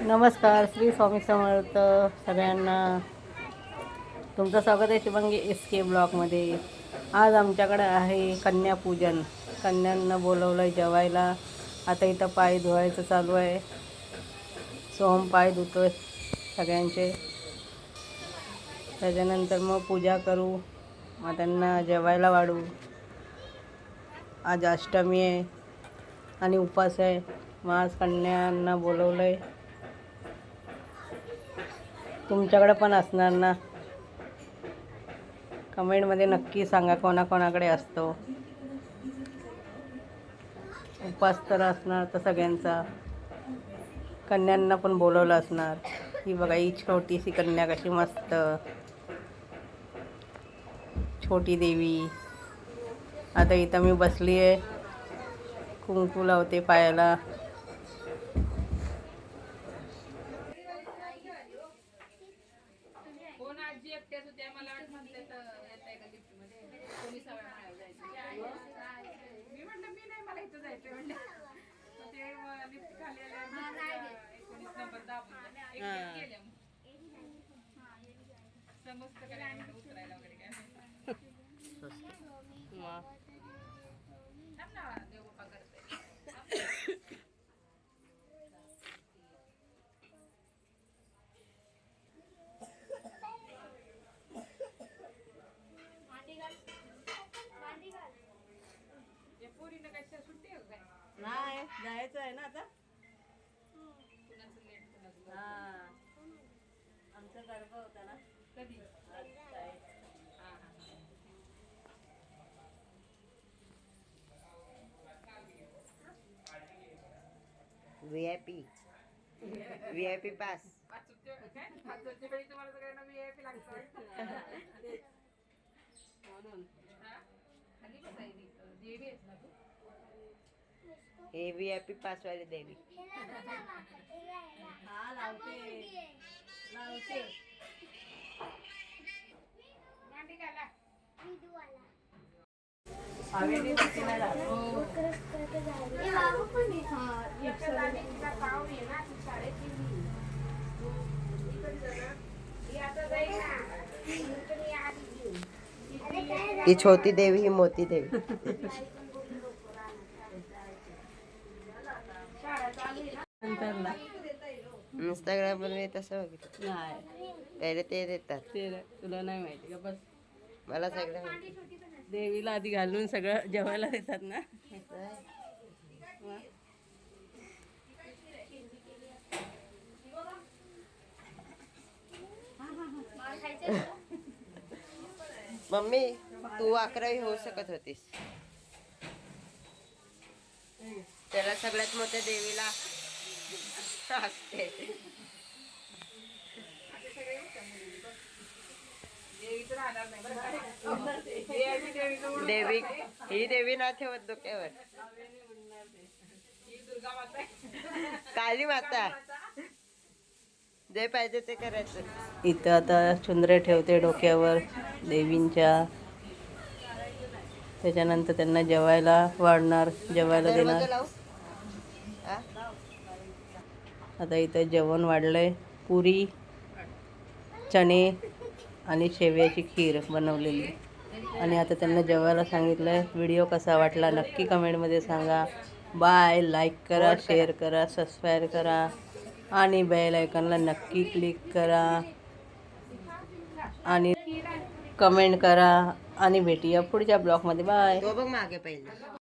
नमस्कार श्री स्वामी समर्थ सगळ्यांना. तुमचं स्वागत आहे शुभंगी एस के ब्लॉकमध्ये आज आमच्याकडे आहे कन्यापूजन. कन्यांना बोलवलं आहे जेवायला. आता इथं पाय धुवायचं चालू आहे. सोहम पाय धुतोय सगळ्यांचे. त्याच्यानंतर मग पूजा करू. मग त्यांना जेवायला वाढू. आज अष्टमी आहे आणि उपास आहे. मग आज कन्यांना बोलवलं आहे तुमच्याकडं पण असणार ना? कमेंटमध्ये नक्की सांगा कोणाकोणाकडे असतो. उपास तर असणार तर सगळ्यांचा. कन्यांना पण बोलवलं असणार. ही बघा ही छोटीशी कन्या कशी मस्त. छोटी देवी. आता इथं मी बसली आहे कुंकू लावते पायाला. आजी एकट्याच होत्या मला वाटत म्हणते तर येत आहे का लिफ्टमध्ये कोणी सवय माळ्यावर जायचं. मी म्हटलं मी नाही मला इथं जायचं म्हणलं ते लिफ्ट खाली एकोणीस नंबर दाबून. गेल्या. समजतं का नाही म्हणलं उतरायला वगैरे काय थांब ना देवबापा करते या पोरीनं काय सुट्टी आहे का काय नाही जायचं आहे ना आता? कुणाचं लेट कुणाचं हा. आमचा गरबा होता ना? कधी? V I P V I P pass तुम्हाला सगळ्यांना VIP लागतं म्हणून हा? खाली बसायची. देवी आहेस ना तू? हे व्ही आय पी पास वाली देवी. हा लावते. लावते. मांडी घाला हवेने तिथे नाही राहत. ही छोटी देवी ही मोठी देवी. नंतरला. इंस्टाग्राम वर मी तसं बघितलं. नाही. पहिले ते देतात. ते नाही, तुला नाही माहिती का? बस. मला सगळं माहिती. देवीला आधी घालून सगळं जेवायला देतात ना? मम्मी तू अकरावी होऊ शकत होतीस. त्याला सगळ्यात मोठ्या देवीला असते? देवी ही देवी ना ठेवत डोक्यावर. काली माता जे पाहिजे ते करायचं इथं आता चुंदरे ठेवते डोक्यावर देवींच्या त्याच्यानंतर त्यांना जेवायला वाढणार जेवायला देणार? आता इथं जेवण वाढलं आहे पुरी चणे आणि शेव्याची खीर बनवलेली. आणि आता त्यांना जेवायला सांगितलं आहे व्हिडिओ कसा वाटला नक्की कमेंटमध्ये सांगा. बाय. लाईक करा शेअर करा सबस्क्राईब करा. आणि बेल आयकॉनला नक्की क्लिक करा. आणि कमेंट करा. आणि भेटूया पुढच्या ब्लॉगमध्ये. बाय. बघ मागे पहिले.